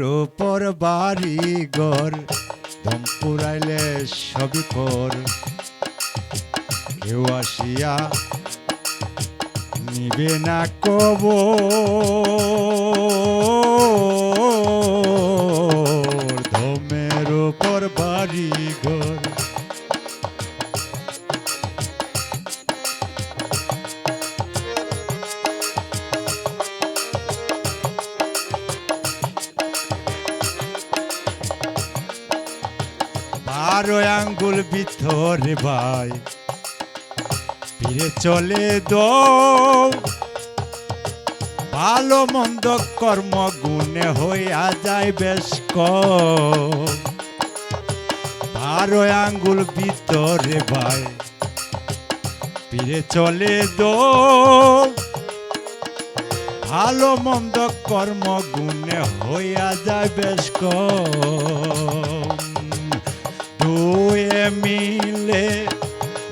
উপর বাড়ি ঘর দম পুরাইলে সবই পর। কেউ আসিয়া নিবে না কব বারো আঙ্গুল ভিতরে ভাই। ফিরে চলে দো। ভালো মন্দ কর্ম গুণে হইয়া যায় বেশ কম। বারো আঙ্গুল ভিতরে ভাই। ফিরে চলে দো। ভালো মন্দ কর্ম গুণে হইয়া যায় বেশ দুয়ে মিলে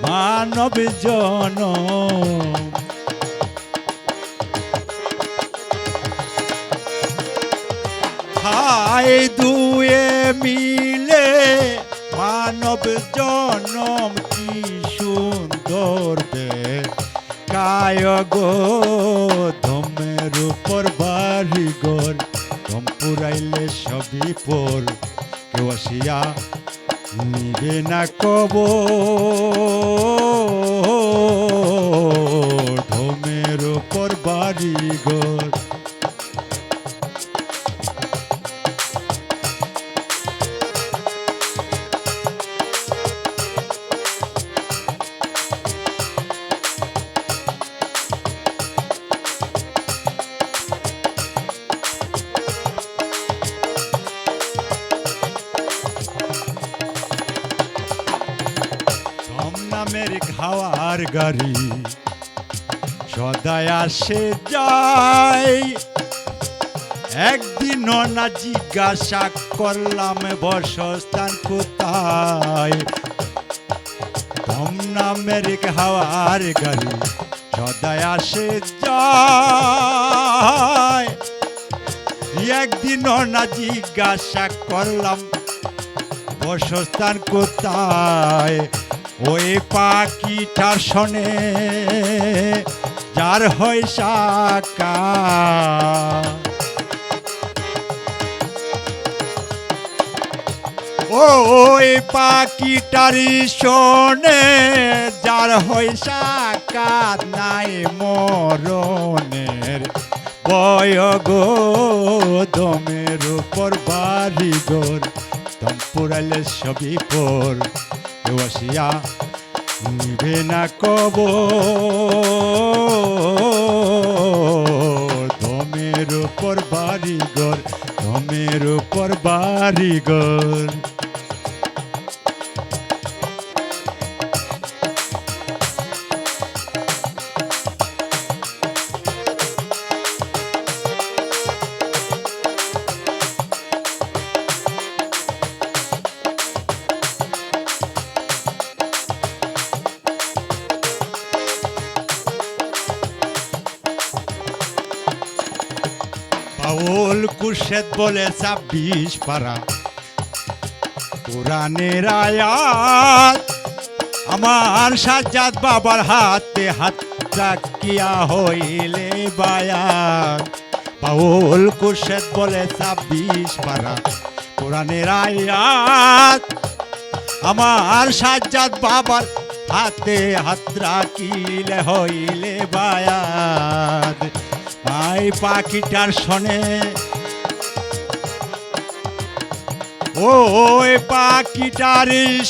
মানব জন হাই দুয়ে মিলে, মানব জনম কি সুন্দর দে কায় গো ধমের উপর বাড়ি গর ধম পুরাইলে সবই পর। কেউ আসিয়া নিবে না কব নামের খাওয়ার গাড়ি। সদায় আসে যায়। একদিন না জিজ্ঞাসা করলাম, বসস্থান কোথায়? কম নামের খাওয়ার গাড়ি। সদায় আসে যায়। একদিন না জিজ্ঞাসা করলাম, বসস্থান কোথায়? ওই পাখিটার শনে, যার হয় সাকা ওই পাখিটার শনে, যার হয় সাকাত নাই মরণের বয় গো দমের উপর বাড়ি গোর দম পুরাইলে সবই পর কেউ আসিয়া নিবে না কব দমের উপর বাড়ি ঘর দমের উপর বাড়ি ঘর পাউল কুশেদ বলে ছাব্বিশ পারা। কোরআনের আয়াত, আমার সাজ্জাদ বাবার হাতে হাত রাখিয়া হইলে বায়াত। পাউল কুশেদ বলে ছাব্বিশ পারা। কোরআনের আয়াত, আমার সাজ্জাদ বাবার হাতে হাত রাখিলে হইলে বায়াত। আই পাখিটার শোনে ওই পাখিটার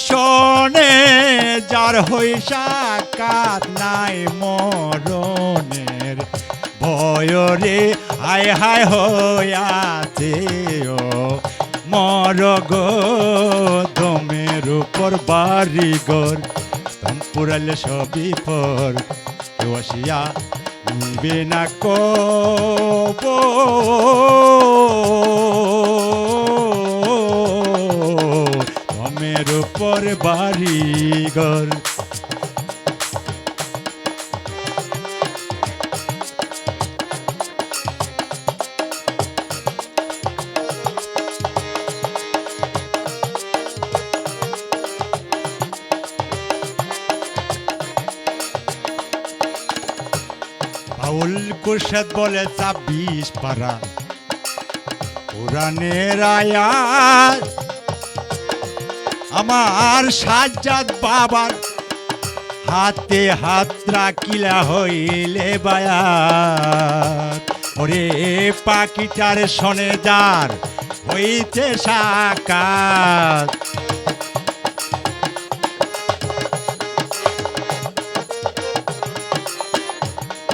শনে যার হই সাকাত নাই মরণের। ভয় রে হায় হায় ও মর গো, দমের উপর বাড়ি গর দম পুরালে সবই পর কেউ আসিয়া নিবে না কব দমের উপর বাড়ি গর কুশেদ বলে ছাব্বিশ পারা। পুরাণের আয়াত। আমার সাজ্জাদ বাবার হাতে হাত রাখিলা হইলে বায়াত। ওরে পাখিটার শনে যার হইতে সাকাত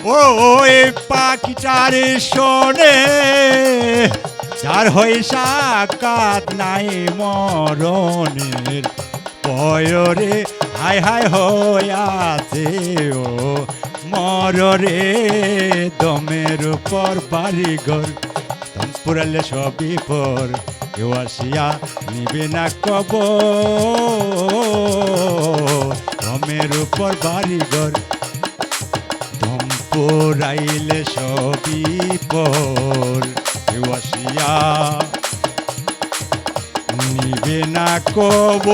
ও ওই পাখিটার শোনে, যার হই সাকাত নাই মরণের পয়রে হাই হাই হইয়াছে ও মররে, দমের উপর বাড়িঘর পুরালে সবই পর কেউ আসিয়া নিবে না কব দমের উপর বাড়িঘর দম পুরাইলে সবই পর নিবে না কব